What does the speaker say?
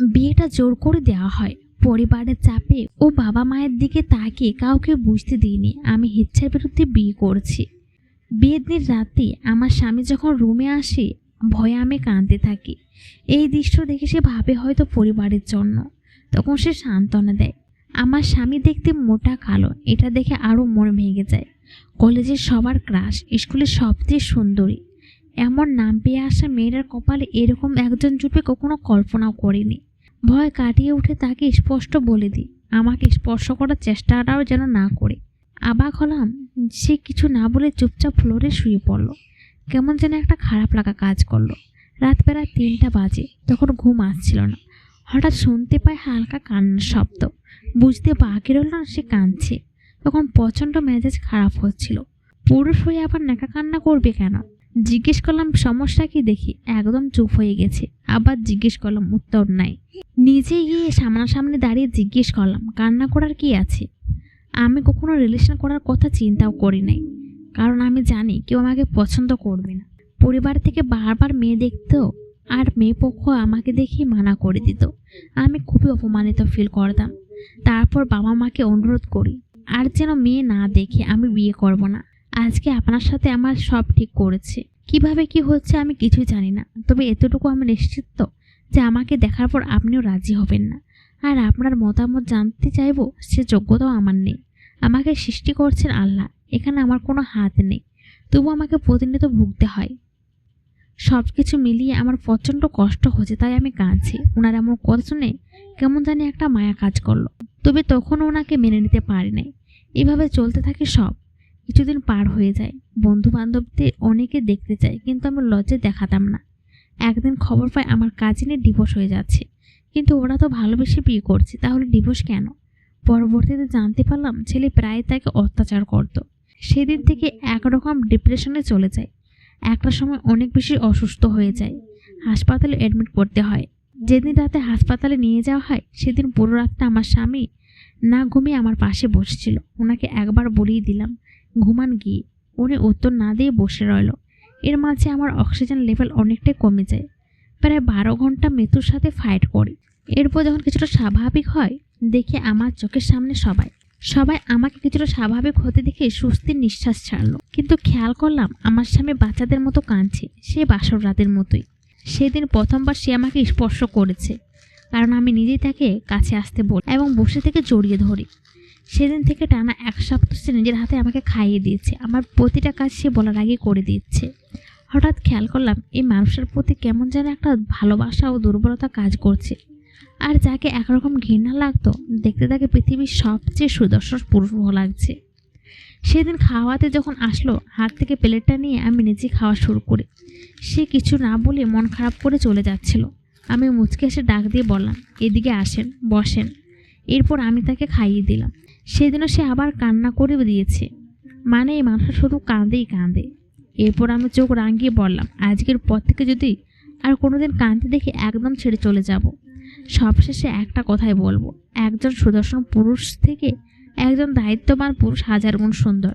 বিয়েটা জোর করে দেওয়া হয়। পরিবারের চাপে ও বাবা মায়ের দিকে তাকিয়ে কাউকে বুঝতে দিইনি। আমি ইচ্ছার বিরুদ্ধে বিয়ে করছি। বিয়ের দিন রাতে আমার স্বামী যখন রুমে আসে, ভয়ে আমি কাঁদতে থাকি। এই দৃশ্য দেখে সে ভাবে হয়তো পরিবারের জন্য। তখন সে সান্ত্বনা দেয়, আমার স্বামী দেখতে মোটা কালো। এটা দেখে আরও মন ভেঙে যায়। কলেজের সবার ক্রাশ, স্কুলের সবচেয়ে সুন্দরী। এমন নাম পেয়ে আসা মেয়েটার কপালে এরকম একজন জুটবে কখনো কল্পনাও করিনি। ভয় কাটিয়ে উঠে তাকে স্পষ্ট বলে দিই, আমাকে স্পর্শ করার চেষ্টাটাও যেন না করে। অবাক হলাম, সে কিছু না বলে চুপচাপ ফ্লোরে শুয়ে পড়ল। কেমন যেন একটা খারাপ লাগা কাজ করল। রাত প্রায় তিনটা বাজে, তখন ঘুম আসছিল না। হঠাৎ শুনতে পায় হালকা কান্নার শব্দ। বুঝতে বাকি রইল না সে কাঁদছে। তখন প্রচণ্ড মেজাজ খারাপ হচ্ছিল। পুরুষ হয়ে আবার নাকা কান্না করবে কেন? জিজ্ঞেস করলাম, সমস্যা কি দেখি? একদম চুপ হয়ে গেছে। আবার জিজ্ঞেস করলাম, উত্তর নাই। নিজে গিয়ে সামনাসামনি দাঁড়িয়ে জিজ্ঞেস করলাম, কান্না করার কি আছে? আমি কখনো রিলেশন করার কথা চিন্তাও করি নাই, কারণ আমি জানি কেউ আমাকে পছন্দ করবে না। পরিবার থেকে বারবার মেয়ে দেখতো আর মেয়ে পক্ষ আমাকে দেখে মানা করে দিত। আমি খুবই অপমানিত ফিল করতাম। তারপর বাবা মাকে অনুরোধ করি, আর যেন মেয়ে না দেখে আমি বিয়ে করব না। আজকে আপনার সাথে আমার সব ঠিক করেছে। কীভাবে কি হচ্ছে আমি কিছুই জানি না। তবে এতটুকু আমি নিশ্চিত যে আমাকে দেখার পর আপনিও রাজি হবেন না। আর আপনার মতামত জানতে চাইব সে যোগ্যতাও আমার নেই। আমাকে সৃষ্টি করছেন আল্লাহ, এখানে আমার কোনো হাত নেই। তবু আমাকে প্রতিনিয়ত ভুগতে হয়। সব কিছু মিলিয়ে আমার প্রচণ্ড কষ্ট হচ্ছে, তাই আমি কাঁদছি। ওনার এমন কথা শুনে কেমন জানি একটা মায়া কাজ করল। তবে তখনও ওনাকে মেনে নিতে পারি নাই এভাবে চলতে থাকে সব। কিছুদিন পার হয়ে যায়। বন্ধু বান্ধবদের অনেকে দেখতে চায়, কিন্তু আমি লজ্জে দেখাতাম না। একদিন খবর পাই আমার কাজিনের ডিভোর্স হয়ে যাচ্ছে। কিন্তু ওরা তো ভালোবেসে বিয়ে করছে, তাহলে ডিভোর্স কেন? পরবর্তীতে জানতে পারলাম ছেলে প্রায় তাকে অত্যাচার করত। সেদিন থেকে একরকম ডিপ্রেশনে চলে যায়। একটা সময় অনেক বেশি অসুস্থ হয়ে যায়। হাসপাতালে অ্যাডমিট করতে হয়। যেদিন রাতে হাসপাতালে নিয়ে যাওয়া হয়, সেদিন পুরো রাতটা আমার স্বামী না ঘুমিয়ে আমার পাশে বসছিল। ওনাকে একবার বলিয়ে দিলাম ঘুমান গিয়ে উনি উত্তর না দিয়ে বসে রইল। এর মাঝে আমার অক্সিজেন লেভেল অনেকটাই কমে যায়। প্রায় বারো ঘণ্টা মৃত্যুর সাথে ফাইট করি। এরপর যখন কিছুটা স্বাভাবিক হয়, দেখে আমার চোখের সামনে সবাই। সবাই আমাকে কিছুটা স্বাভাবিক হতে দেখে স্বস্তির নিঃশ্বাস ছাড়লো। কিন্তু খেয়াল করলাম, আমার স্বামী বাচ্চাদের মতো কাঁদছে, সে বাসর রাতের মতোই। সেদিন প্রথমবার সে আমাকে স্পর্শ করেছে। কারণ আমি নিজেই তাকে কাছে আসতে বলি এবং বসে থেকে জড়িয়ে ধরি। সেদিন থেকে টানা এক সপ্তাহ সে নিজের হাতে আমাকে খাইয়ে দিয়েছে। আমার প্রতিটা কাজ সে বলার আগে করে দিচ্ছে হঠাৎ খেয়াল করলাম, এই মানুষের প্রতি কেমন যেন একটা ভালোবাসা ও দুর্বলতা কাজ করছে। আর যাকে একরকম ঘৃণা লাগতো, দেখতে তাকে পৃথিবীর সবচেয়ে সুদর্শন পুরুষ লাগছে। সেদিন খাওয়াতে যখন আসলো, হাত থেকে প্লেটটা নিয়ে আমি নিজে খাওয়া শুরু করি। সে কিছু না বলে মন খারাপ করে চলে যাচ্ছিল। আমি মুচকে এসে ডাক দিয়ে বললাম, এদিকে আসেন, বসেন। এরপর আমি তাকে খাইয়ে দিলাম। সেদিনও সে আবার কান্না করে দিয়েছে। মানে এই মানুষটা শুধু কাঁদেই কাঁদে। এরপর আমি চোখ রাঙিয়ে বললাম, আজকের পর থেকে যদি আর কোনোদিন কাঁদতে দেখে একদম ছেড়ে চলে যাব। সবশেষে একটা কথাই বলব, একজন সুদর্শন পুরুষ থেকে একজন দায়িত্ববান পুরুষ হাজার গুণ সুন্দর।